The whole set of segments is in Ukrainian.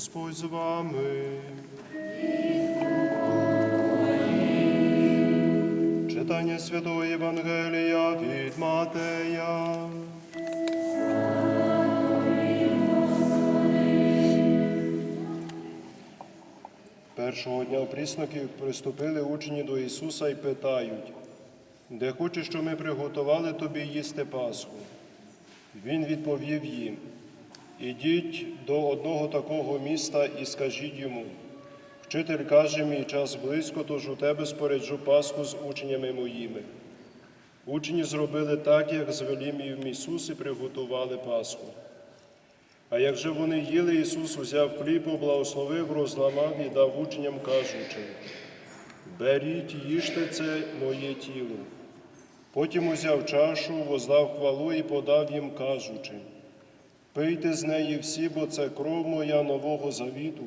Господь з вами. Читання Святого Євангелія від Матея. Першого дня опрісноків приступили учні до Ісуса і питають, де хочеш, що ми приготували тобі їсти Пасху? Він відповів їм, ідіть до одного такого міста і скажіть йому, вчитель каже, мій час близько, тож у тебе споряджу Пасху з учнями моїми. Учні зробили так, як звелів їм Ісус, і приготували Пасху. А як же вони їли, Ісус узяв хліб, благословив, розламав і дав учням, кажучи, беріть, їжте це моє тіло. Потім узяв чашу, воздав хвалу і подав їм, кажучи, пийте з неї всі, бо це кров моя нового завіту,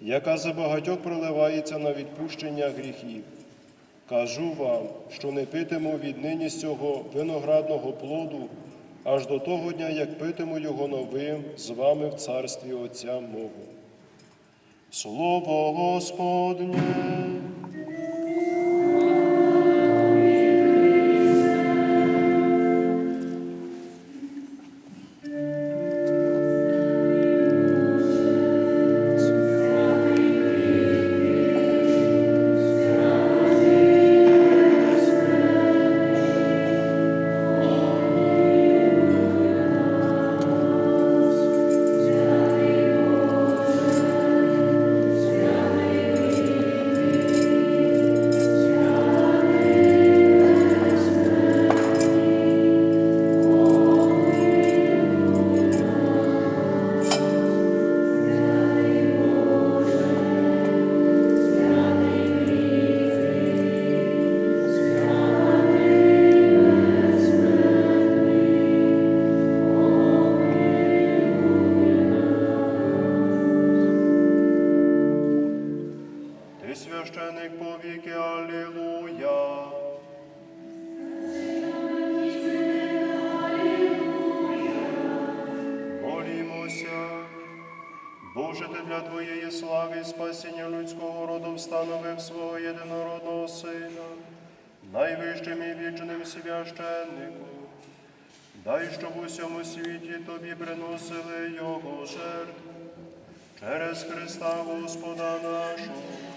яка за багатьох проливається на відпущення гріхів. Кажу вам, що не питиму віднині з цього виноградного плоду, аж до того дня, як питиму його новим з вами в царстві Отця мого. Слово Господнє. Дай, щоб у всьому світі тобі приносили Його жертву через Христа Господа нашого.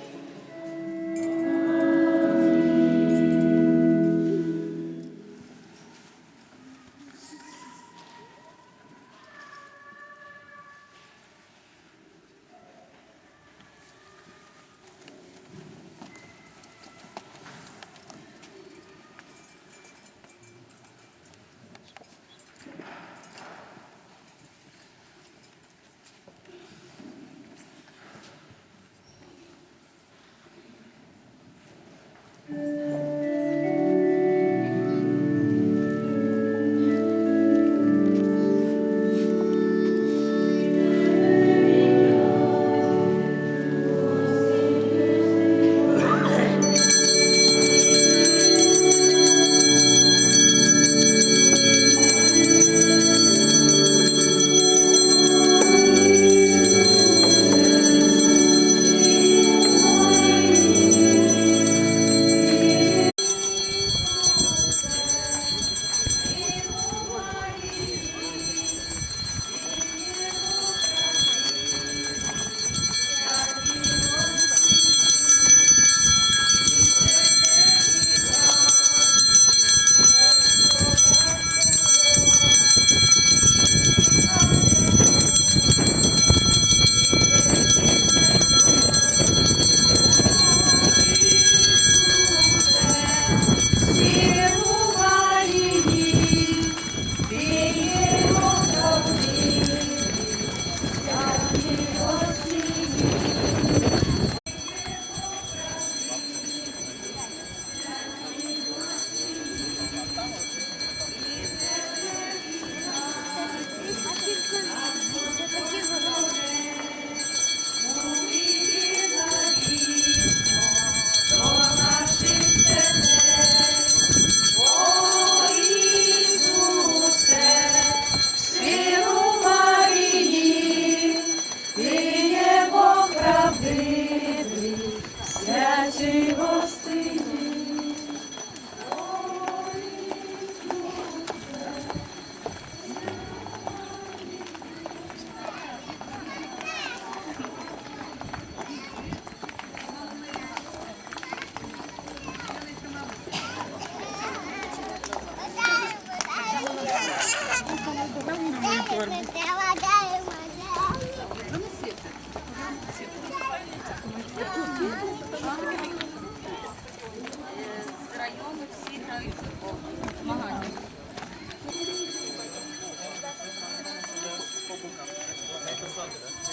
ಆಗಿದೆ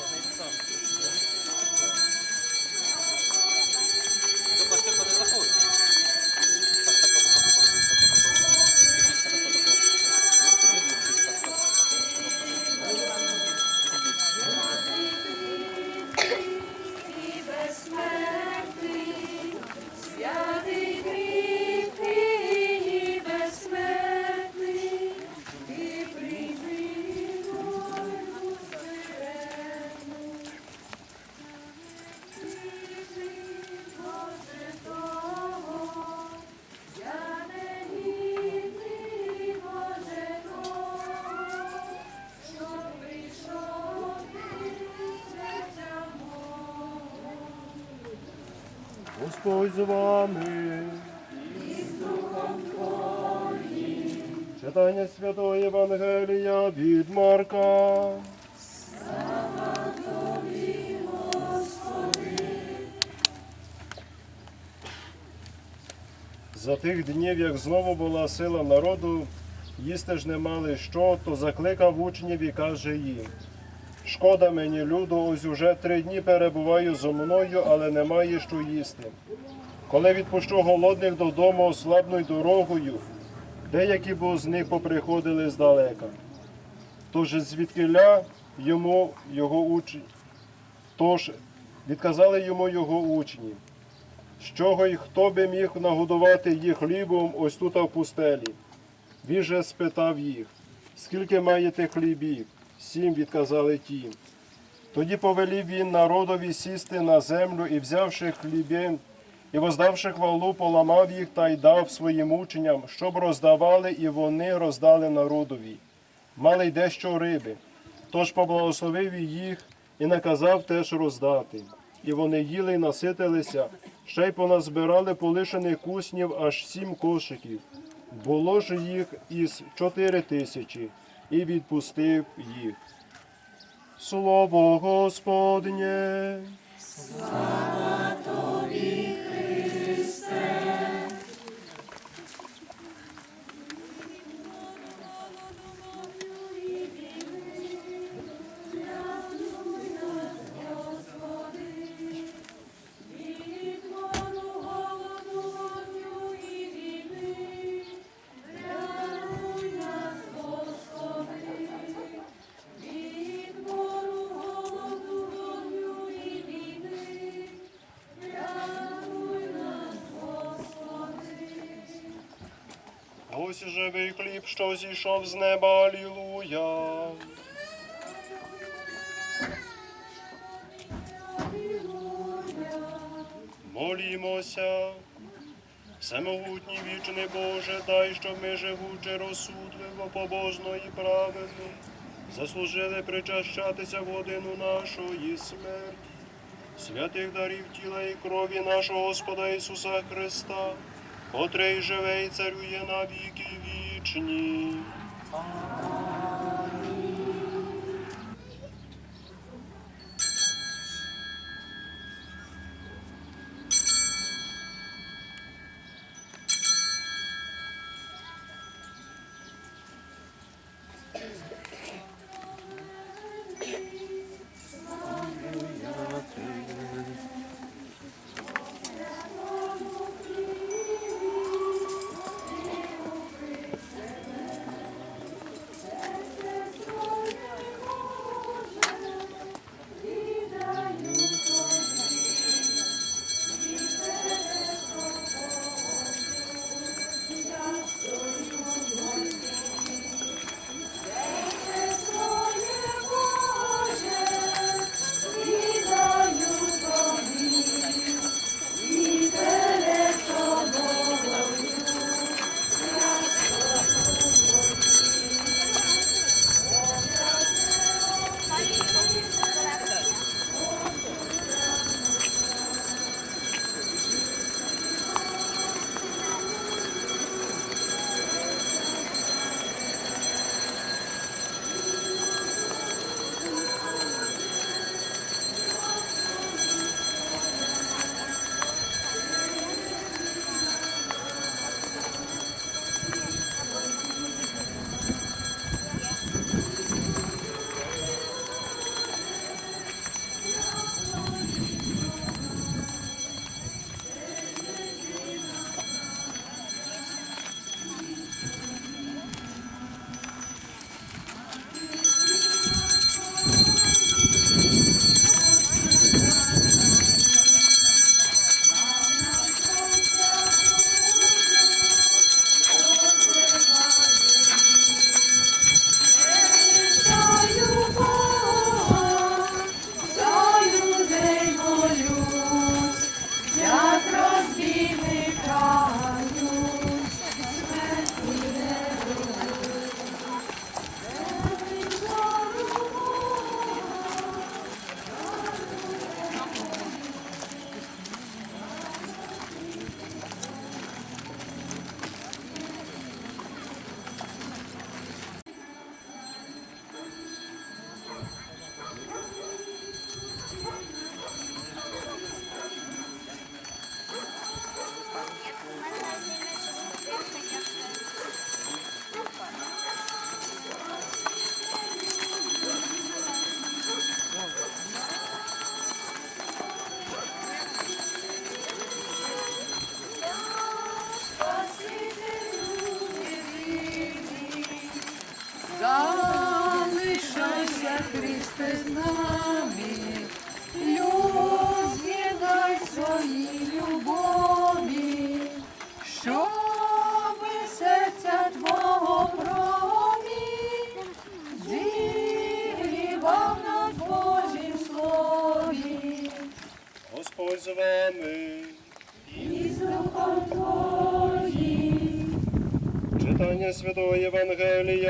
Господь з вами. Читання Святого Євангелія від Марка. За тих днів, як знову була сила народу, їсти ж не мали що, то закликав учнів і каже їм. Шкода мені, люду, ось уже три дні перебуваю зо мною, але немає що їсти. Коли відпущу голодних додому ослабною дорогою, деякі бо з них поприходили здалека. Тож звідкиля йому його учні, тож відказали йому його учні, з чого й хто би міг нагодувати їх хлібом ось тут в пустелі. Він же спитав їх, скільки маєте хлібів? Сім відказали ті. Тоді повелів він народові сісти на землю і, взявши хлібін, і воздавши хвалу, поламав їх та й дав своїм учням, щоб роздавали, і вони роздали народові. Мали й дещо риби. Тож поблагословив їх і наказав теж роздати. І вони їли й наситилися, ще й поназбирали полишених куснів аж сім кошиків. Було ж їх із чотири тисячі, і відпустив їх. Слово Господнє. Від живий хліб, що зійшов з неба, алілуя. Молімося. Всемогутній вічний Боже, дай, щоб ми живучи розсудливо, побожно і праведно, заслужили причащатися в годину нашої смерті, святих дарів тіла і крові нашого Господа Ісуса Христа, котрий живе і царює на віки вічні.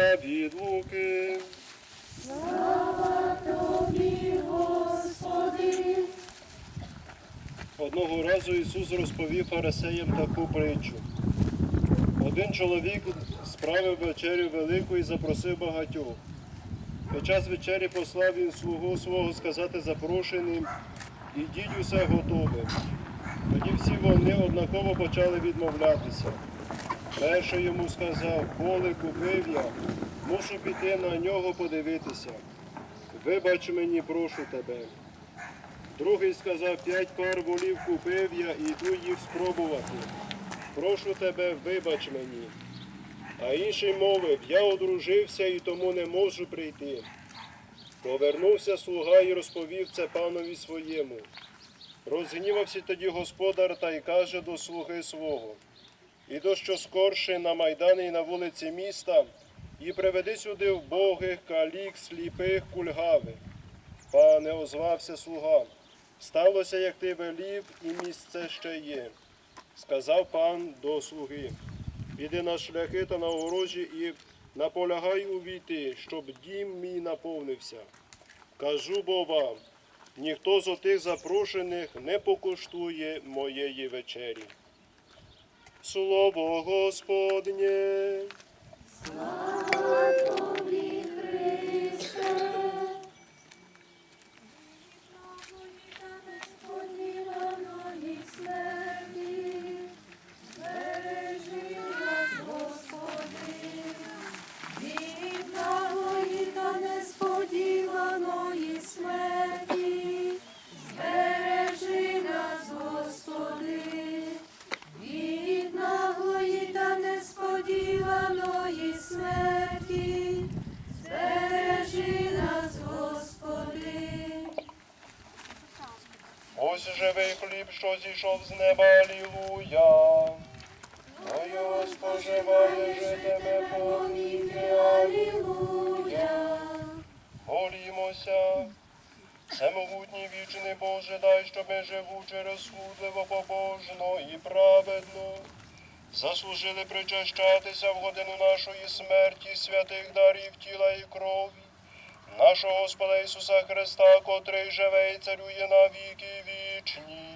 Євангелія від Луки. Слава тобі, Господи. Одного разу Ісус розповів фарисеям таку притчу. Один чоловік справив вечерю велику і запросив багатьох. Під час вечері послав він слугу свого сказати запрошеним, ідіть усе готове. Тоді всі вони однаково почали відмовлятися. Перший йому сказав, поле купив я, мушу піти на нього подивитися. Вибач мені, прошу тебе. Другий сказав, п'ять пар волів купив я і йду їх спробувати. Прошу тебе, вибач мені. А інший мовив, я одружився і тому не можу прийти. Повернувся слуга і розповів це панові своєму. Розгнівався тоді господар та й каже до слуги свого. Іду що скорше на майдани і на вулиці міста, і приведи сюди вбогих, калік, сліпих, кульгавих. Пане, озвався слуга. Сталося, як ти велів, і місце ще є. Сказав пан до слуги. Іди на шляхи та на огорожі і наполягай увійти, щоб дім мій наповнився. Кажу бо вам, ніхто з отих запрошених не покуштує моєї вечері. Слово Господнє. Сподіваної з неба, алілуя. Його споживає, житиме повіки, алілуя. Молімося. Всемогутній вічний Боже, дай, щоб ми живучи розсудливо, побожно і праведно. Заслужили причащатися в годину нашої смерті святих дарів тіла і крові нашого Господа Ісуса Христа, котрий живе і царює на віки вічні.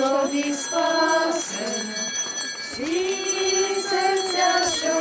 Від спасення, всі серця, що